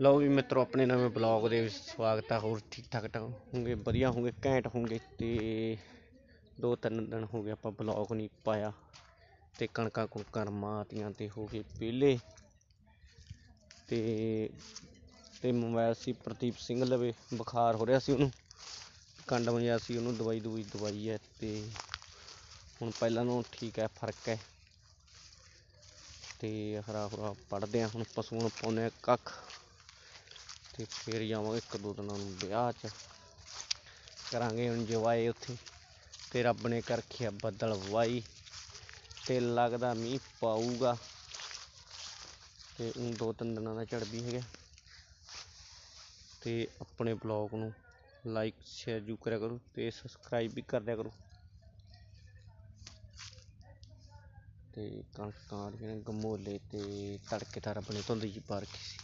ਲਓ ਵੀ ਮਿੱਤਰੋ, ਆਪਣੇ ਨਵੇਂ ਬਲੌਗ ਦੇ ਵਿੱਚ ਸਵਾਗਤ ਹੈ ਹੋਰ ਠੀਕ ਠਾਕ ਠਾਕ ਹੋਗੇ ਵਧੀਆ ਹੋਗੇ ਘੈਂਟ ਹੋਗੇ ਤੇ ਦੋ ਤਿੰਨ ਦਿਨ ਹੋ ਗਏ ਆਪਾਂ ਬਲੌਗ ਨਹੀਂ ਪਾਇਆ ਤੇ ਕਣਕਾਂ ਕੁਣਕਾਂ ਮਾਤੀਆਂ ਤੇ ਹੋ ਗਏ ਵਿਹਲੇ। ਤੇ ਤੇ ਮੋਬਾਈਲ ਸੀ ਪ੍ਰਦੀਪ ਸਿੰਘ ਲਵੇ, ਬੁਖਾਰ ਹੋ ਰਿਹਾ ਸੀ ਉਹਨੂੰ। ਕੰਡ ਵਜਿਆ ਸੀ ਉਹਨੂੰ ਦਵਾਈ ਦਵਾਈ ਦਵਾਈ ਹੈ ਤੇ ਹੁਣ ਪਹਿਲਾਂ ਨਾਲੋਂ ਠੀਕ ਹੈ, ਫ਼ਰਕ ਹੈ। ਤੇ ਹਰਾ ਹਰਾ ਪੜਦੇ ਆ, ਹੁਣ ਪਸ਼ੂਆਂ ਨੂੰ ਪਾਉਂਦੇ ਆ ਕੱਖ ਤੇ ਫਿਰ ਜਾਵਾਂਗੇ ਇੱਕ ਦੋ ਦਿਨਾਂ ਨੂੰ ਵਿਆਹ 'ਚ। ਕਰਾਂਗੇ ਹੁਣ ਜਵਾਏ ਉੱਥੇ। ਤੇ ਰੱਬ ਨੇ ਕਰਖਿਆ ਰੱਖਿਆ ਬੱਦਲ ਵਾਈ। ਤੇ ਲੱਗਦਾ ਮੀਂਹ ਪਾਊਗਾ। ਤੇ ਉਹ ਦੋ ਤਿੰਨ ਦਿਨਾਂ ਦਾ ਝੜ ਵੀ ਹੈਗਾ ਤੇ ਆਪਣੇ ਬਲੌਗ ਨੂੰ ਲਾਈਕ, ਸ਼ੇਅਰ ਜੂ ਕਰਿਆ ਕਰੋ ਤੇ ਸਬਸਕ੍ਰਾਈਬ ਵੀ ਕਰ ਦਿਆ ਕਰੋ। ਅਤੇ ਕਣਕਾਂ ਜਿਹੜੀਆਂ ਗਮੋਲੇ ਅਤੇ ਤੜਕੇ ਤਾਂ ਰੱਬ ਨੇ ਧੁੰਦ ਜੀ ਪਾ ਰੱਖੀ ਸੀ।